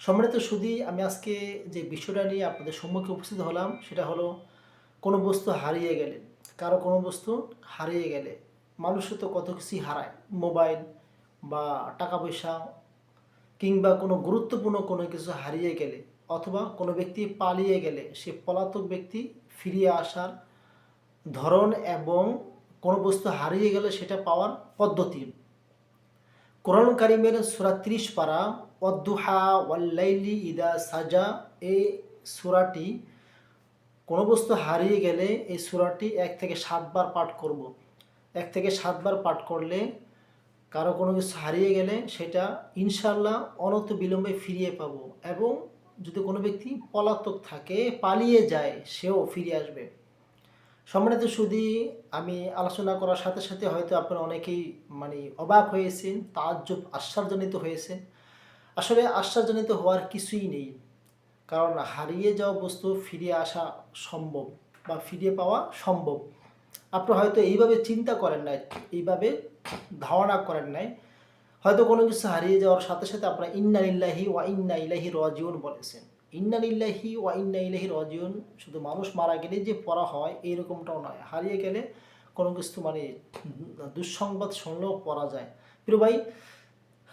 সম্মানিত সুদী আমি আজকে যে বিষয়টা নিয়ে আপনাদের সম্মুখে উপস্থিত হলাম, সেটা হলো কোনো বস্তু হারিয়ে গেলে। কারও কোনো বস্তু হারিয়ে গেলে মানুষের তো কত কিছুই হারায়। মোবাইল বা টাকা পয়সা কিংবা কোনো গুরুত্বপূর্ণ কোনো কিছু হারিয়ে গেলে অথবা কোনো ব্যক্তি পালিয়ে গেলে সে পলাতক ব্যক্তি ফিরিয়ে আসার ধরন এবং কোনো বস্তু হারিয়ে গেলে সেটা পাওয়ার পদ্ধতি। কোরআন কারিমের সুরা ত্রিশ পারা, অদ্দুহা ওয়াল্লাইলি ইদা সাজা এই সুরাটি কোনো বস্তু হারিয়ে গেলে এই সুরাটি এক থেকে সাতবার পাঠ করব। এক থেকে সাতবার পাঠ করলে কারও কোনো কিছু হারিয়ে গেলে সেটা ইনশাল্লাহ অনত বিলম্বে ফিরিয়ে পাব এবং যদি কোনো ব্যক্তি পলাতক থাকে, পালিয়ে যায়, সেও ফিরে আসবে সম্মানিত সুদী আমি আলোচনা করার সাথে সাথে হয়তো আপনারা অনেকেই মানে অবাক হয়েছেন, তাজ্জব আশ্চর্যজনিত হয়েছেন। আসলে আশ্চর্যজনিত হওয়ার কিছুই নেই, কারণ হারিয়ে যাওয়া বস্তু ফিরিয়ে আসা সম্ভব বা ফিরিয়ে পাওয়া সম্ভব। আপনি হয়তো এইভাবে চিন্তা করেন নাই, এইভাবে ধারণা করেন নাই। হয়তো কোনো কিছু হারিয়ে যাওয়ার সাথে সাথে আপনারা ইন্না ইল্লাহি ওয়া ইন্না ইলাহি রাজিউন বলেছেন। ইন্না ইল্লাহি ওয়া ইন্না ইলাহি রাজিউন। শুধু মানুষ মারা গেলে যে পড়া হয় এইরকমটাও নয়। হারিয়ে গেলে কোনো কিছু মানে দুঃসংবাদ শুনলেও পড়া যায়। প্রিয় ভাই,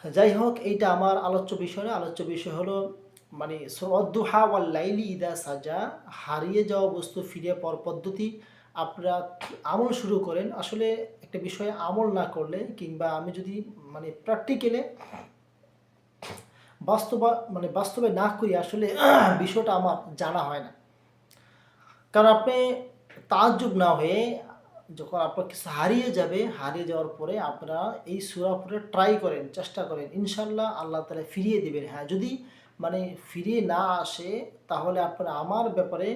যাই হোক, এইটা আমার আলোচ্য বিষয় না আলোচ্য বিষয় হলো মানে সদ্দুহা ওয়াল লাইলি ইদা সাজা। হারিয়ে যাওয়া বস্তু ফিরে পাওয়ার পদ্ধতি আপনারা আমল শুরু করেন। আসলে একটা বিষয়ে আমল না করলে কিংবা আমি যদি মানে প্র্যাকটিক্যালে বাস্তবা মানে বাস্তবে না করি আসলে বিষয়টা আমার জানা হয় না। কারণ আপনি তাজ্জুব না হয়ে যখন আপনার কিছু হারিয়ে যাবে, হারিয়ে যাওয়ার পরে আপনারা এই সুরা পরে ট্রাই করেন, চেষ্টা করেন ইনশাল্লাহ আল্লাহ তালা ফিরিয়ে দেবেন। হ্যাঁ যদি মানে ফিরিয়ে না আসে তাহলে আপনারা আমার ব্যাপারে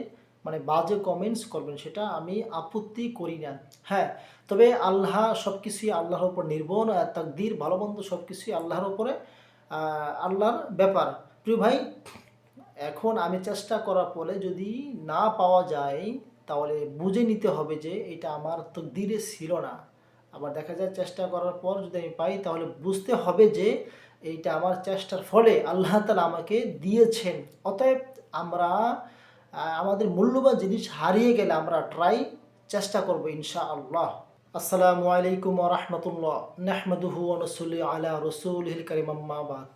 মানে বাজে কমেন্টস করবেন, সেটা আমি আপত্তি করি না। হ্যাঁ তবে আল্লাহ সব কিছুই আল্লাহর উপর নির্ভর, তাকদির ভালো মন্দ সব কিছুই আল্লাহর উপরে আল্লাহর ব্যাপার। প্রিয় ভাই, এখন আমি চেষ্টা করার পরে যদি না পাওয়া যায়, তাহলে বুঝে নিতে হবে যে এটা আমার তকদিরে ছিল না। আবার দেখা যায় চেষ্টা করার পর যদি আমি পাই, তাহলে বুঝতে হবে যে এইটা আমার চেষ্টার ফলে আল্লাহ তালা আমাকে দিয়েছেন। অতএব আমরা আমাদের মূল্যবান জিনিস হারিয়ে গেলে আমরা ট্রাই চেষ্টা করব ইনশা আল্লাহ আসসালামু আলাইকুম রহমতুল্লাহ নাহমদুহু নসুল্লি আলা রসুল হিল করিমাম্মাবাদ